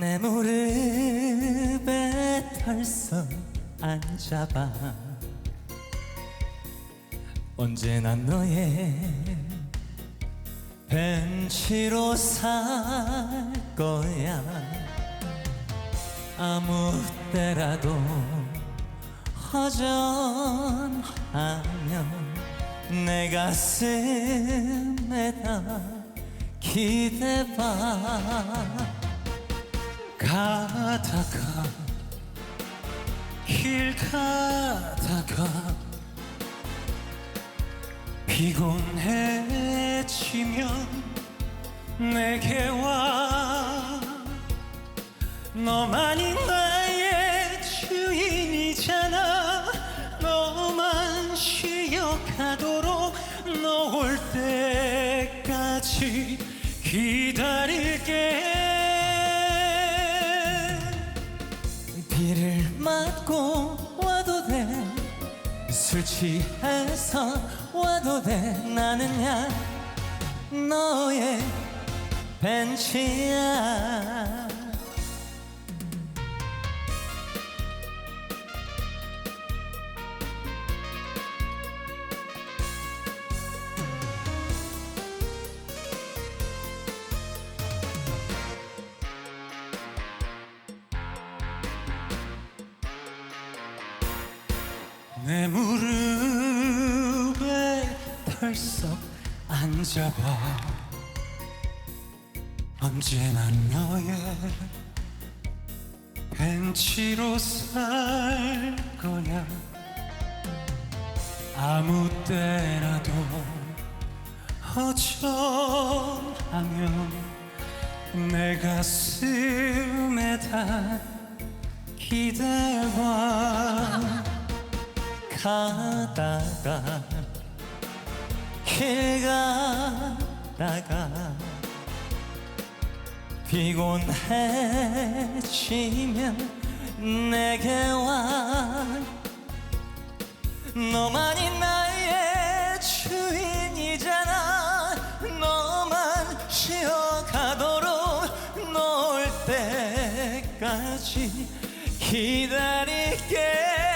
내 무릎에 털썩 앉아봐. 언제나 너의 벤치로 살 거야. 아무 때라도 허전하면 내 가슴에다 기대봐 가다가 길 가다가 피곤해지면 내게 와. 너만이 나의 주인이잖아. 너만 쉬어가도록 너 올 때까지 기다릴게 비를 맞고 와도 돼 술 취해서 와도 돼. 나는 야 너의 벤치야 내 무릎에 털썩 앉아봐. 언제나 너의 벤치로 살 거야. 아무 때라도 허전하면 내 가슴에 다 기대봐 가다가 길 가다가 피곤해지면 내게 와. 너만이 나의 주인이잖아. 너만 쉬어가도록 너올 때까지 기다릴게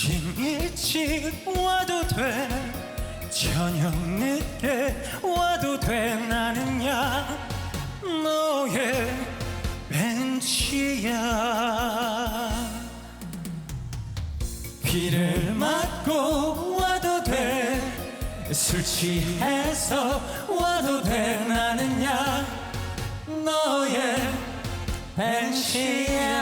아침 일찍 와도 돼. 저녁 늦게 와도 돼. 나는 야 너의 벤치야. 비를 맞고 와도 돼술 취해서 와도 돼. 나는 야 너의 벤치야